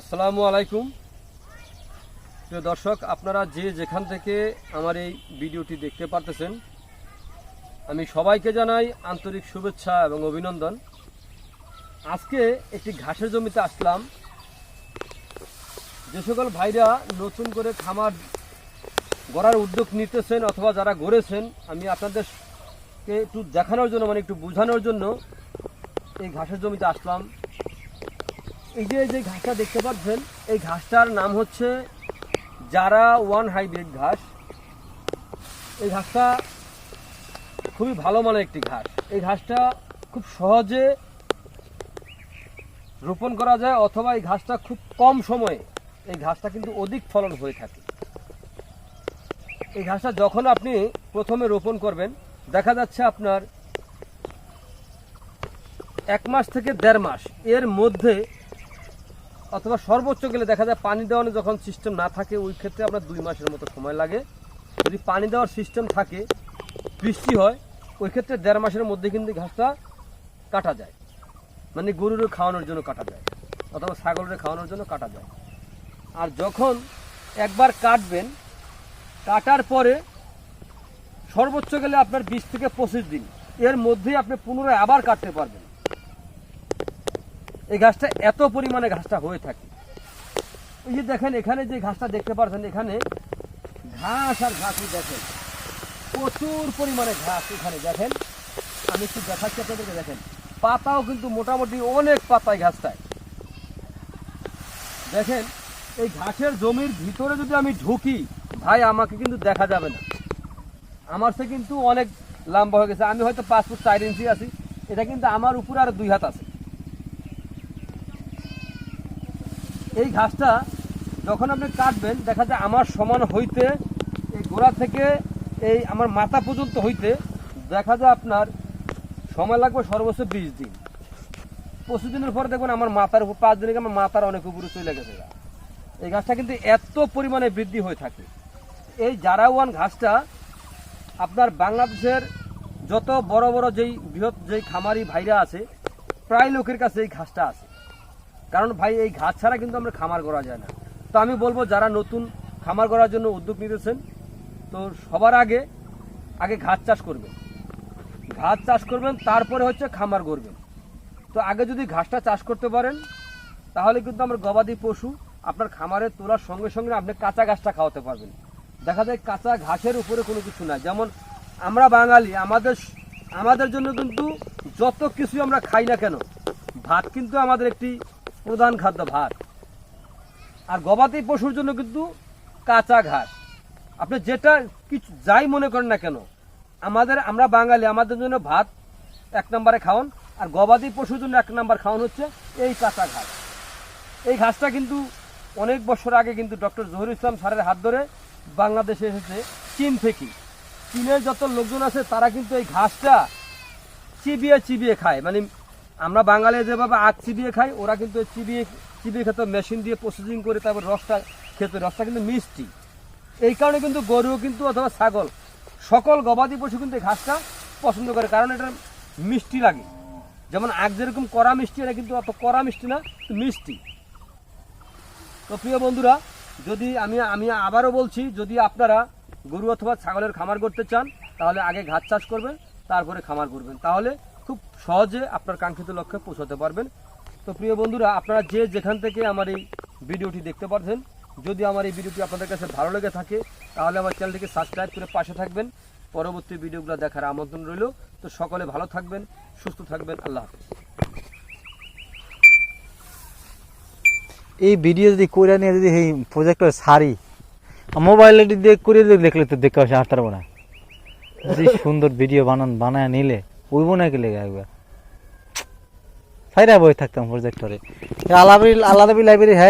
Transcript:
আসসালামু আলাইকুম। প্রিয় দর্শক, আপনারা যে যেখান থেকে আমার এই ভিডিওটি দেখতে পারতেছেন, আমি সবাইকে জানাই আন্তরিক শুভেচ্ছা এবং অভিনন্দন। আজকে একটি ঘাসের জমিতে আসলাম। যে সকল ভাইরা নতুন করে খামার গড়ার উদ্যোগ নিতেছেন অথবা যারা গড়েছেন, আমি আপনাদেরকে একটু দেখানোর জন্য মানে একটু বোঝানোর জন্য এই ঘাসের জমিতে আসলাম। এই যে যে ঘাসটা দেখতে পাচ্ছেন, এই ঘাসটার নাম হচ্ছে যারা ওয়ান হাইব্রিড ঘাস। এই ঘাসটা খুবই ভালো মানের একটি ঘাস। এই ঘাসটা খুব সহজে রোপণ করা যায়, অথবা এই ঘাসটা খুব কম সময়ে, এই ঘাসটা কিন্তু অধিক ফলন হয়ে থাকে। এই ঘাসটা যখন আপনি প্রথমে রোপণ করবেন, দেখা যাচ্ছে আপনার এক মাস থেকে দেড় মাস, এর মধ্যে অথবা সর্বোচ্চ গেলে দেখা যায় পানি দেওয়ানো যখন সিস্টেম না থাকে, ওই ক্ষেত্রে আপনার দুই মাসের মতো সময় লাগে। যদি পানি দেওয়ার সিস্টেম থাকে, বৃষ্টি হয়, ওই ক্ষেত্রে দেড় মাসের মধ্যে কিন্তু ঘাসটা কাটা যায়। মানে গরুর খাওয়ানোর জন্য কাটা যায়, অথবা ছাগলের খাওয়ানোর জন্য কাটা যায়। আর যখন একবার কাটবেন, কাটার পরে সর্বোচ্চ গেলে আপনার বিশ থেকে পঁচিশ দিন। এর মধ্যেই আপনি পুনরায় আবার কাটতে পারবেন। এই ঘাসটা এত পরিমাণে ঘাসটা হয়ে থাকে। এই যে দেখেন, এখানে যে ঘাসটা দেখতে পাচ্ছেন, এখানে ঘাস আর ঘাসই দেখেন, প্রচুর পরিমাণে ঘাস এখানে দেখেন। আমি একটু দেখাচ্ছি আপনাদেরকে, দেখেন, পাতাও কিন্তু মোটামুটি অনেক পাতায় ঘাসটায়। দেখেন, এই ঘাসের জমির ভিতরে যদি আমি ঢুকি, ভাই, আমাকে কিন্তু দেখা যাবে না। আমার সে কিন্তু অনেক লম্বা হয়ে গেছে। আমি হয়তো পাঁচ ফুট চার ইঞ্চি আছি। এটা কিন্তু আমার উপরে আর দুই হাত আছে। এই ঘাসটা যখন আপনি কাটবেন, দেখা যায় আমার সমান হইতে এই গোড়া থেকে এই আমার মাথা পর্যন্ত হইতে দেখা যায় আপনার সময় লাগবে সর্বোচ্চ বিশ দিন। পঁচিশ দিনের পরে দেখবেন আমার মাথার উপর, পাঁচ দিনে আমার মাথার অনেক উপরে চলে গেছে এই ঘাসটা কিন্তু এত পরিমাণে বৃদ্ধি হয়ে থাকে। এই জারাওয়ান ঘাসটা আপনার বাংলাদেশের যত বড় বড় যেই বৃহৎ যেই খামারি ভাইরা আছে, প্রায় লোকের কাছে এই ঘাসটা আছে। কারণ ভাই, এই ঘাস ছাড়া কিন্তু আমরা খামার করা যায় না। তো আমি বলব, যারা নতুন খামার করার জন্য উদ্যোগ নিতেছেন, তো সবার আগে আগে ঘাস চাষ করবেন। ঘাস চাষ করবেন, তারপরে হচ্ছে খামার করবেন তো আগে যদি ঘাসটা চাষ করতে পারেন, তাহলে কিন্তু আমরা গবাদি পশু আপনার খামারে তোলার সঙ্গে সঙ্গে আপনি কাঁচা ঘাসটা খাওয়াতে পারবেন। দেখা যায় কাঁচা ঘাসের উপরে কোনো কিছু নাই। যেমন আমরা বাঙালি, আমাদের আমাদের জন্য কিন্তু যত কিছু আমরা খাই না কেন, ভাত কিন্তু আমাদের একটি প্রধান খাদ্য ভাত। আর গবাদি পশুর জন্য কিন্তু কাঁচা ঘাস। আপনি যেটা কিছু যাই মনে করেন না কেন, আমাদের, আমরা বাঙালি, আমাদের জন্য ভাত এক নম্বরে খাওয়ান আর গবাদি পশুর জন্য এক নম্বর খাওয়ান হচ্ছে এই কাঁচা ঘাস। এই ঘাসটা কিন্তু অনেক বছর আগে কিন্তু ডক্টর জহির ইসলাম স্যারের হাত ধরে বাংলাদেশে এসেছে চীন থেকে। চীনের যত লোকজন আছে তারা কিন্তু এই ঘাসটা চিবিয়ে চিবিয়ে খায়। মানে আমরা বাঙালি যেভাবে আখ চিবিয়ে খাই, ওরা কিন্তু চিবিয়ে চিবিয়ে খেতে মেশিন দিয়ে প্রসেসিং করে তারপর রসটা খেতে। রসটা কিন্তু মিষ্টি। এই কারণে কিন্তু গরু কিন্তু অথবা ছাগল, সকল গবাদি পশু কিন্তু ঘাসটা পছন্দ করে, কারণ এটা মিষ্টি লাগে। যেমন আখ যেরকম কড়া মিষ্টি, এটা কিন্তু অত কড়া মিষ্টি না মিষ্টি। তো প্রিয় বন্ধুরা, যদি আমি আমি আবারও বলছি, যদি আপনারা গরু অথবা ছাগলের খামার করতে চান, তাহলে আগে ঘাস চাষ করবেন, তারপরে খামার করবেন। তাহলে খুব সহজে আপনার কাঙ্ক্ষিত লক্ষ্যে পৌঁছাতে পারবেন। তো প্রিয় বন্ধুরা, আপনারা যে যেখান থেকে আমার এই ভিডিওটি দেখতে পাচ্ছেন যদি আমার এই ভিডিওটি আপনাদের কাছে ভালো লেগে থাকে, তাহলে আমার চ্যানেলটিকে সাবস্ক্রাইব করে পাশে থাকবেন। পরবর্তী ভিডিওগুলো দেখার আমন্ত্রণ রইল। তো সকলে ভালো থাকবেন, সুস্থ থাকবেন, আল্লাহ এই ভিডিও যদি করে নিয়ে যদি এই প্রজেক্টর সারি মোবাইলে দিয়ে করে দেখলে তো দেখতে পাচ্ছি হাঁটতে পারব না। সুন্দর ভিডিও বানান, বানায় নিলে। উইব না লেগে একবার সাইরা বই থাকতাম প্রজেক্টরে আলাদা আলাদা লাইব্রেরি হ্যাঁ।